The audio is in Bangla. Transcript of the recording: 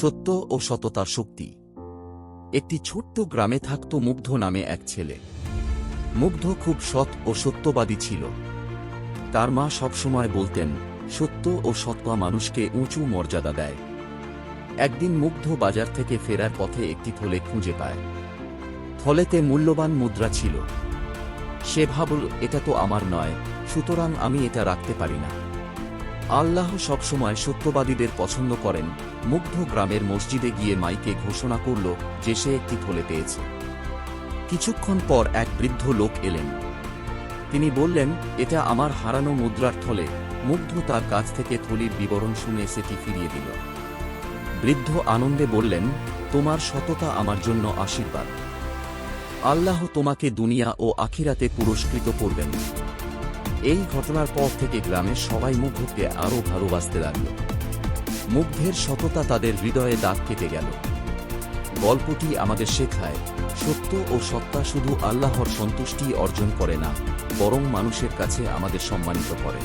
সত্য ও সততার শক্তি। একটি ছোট্ট গ্রামে থাকত মুগ্ধ নামে এক ছেলে। মুগ্ধ খুব সৎ ও সত্যবাদী ছিল। তার মা সবসময় বলতেন, সত্য ও সত্তা মানুষকে উঁচু মর্যাদা দেয়। একদিন মুগ্ধ বাজার থেকে ফেরার পথে একটি থলে খুঁজে পায়। থলেতে মূল্যবান মুদ্রা ছিল। সে ভাবল, এটা তো আমার নয়, সুতরাং আমি এটা রাখতে পারি না। আল্লাহ সবসময় সত্যবাদীদের পছন্দ করেন। মুগ্ধ গ্রামের মসজিদে গিয়ে মাইকে ঘোষণা করল যে সে একটি থলে পেয়েছে। কিছুক্ষণ পর এক বৃদ্ধ লোক এলেন। তিনি বললেন, এটা আমার হারানো মুদ্রার থলে। মুগ্ধ তার কাছ থেকে থলির বিবরণ শুনে সেটি ফিরিয়ে দিল। বৃদ্ধ আনন্দে বললেন, তোমার সততা আমার জন্য আশীর্বাদ। আল্লাহ তোমাকে দুনিয়া ও আখিরাতে পুরস্কৃত করবেন। এই ঘটনার পর থেকে গ্রামের সবাই মুগ্ধকে আরও ভালোবাসতে লাগল। মুগ্ধের সততা তাদের হৃদয়ে দাগ কেটে গেল। গল্পটি আমাদের শেখায়, সত্য ও সত্তা শুধু আল্লাহর সন্তুষ্টি অর্জন করে না, বরং মানুষের কাছে আমাদের সম্মানিত করে।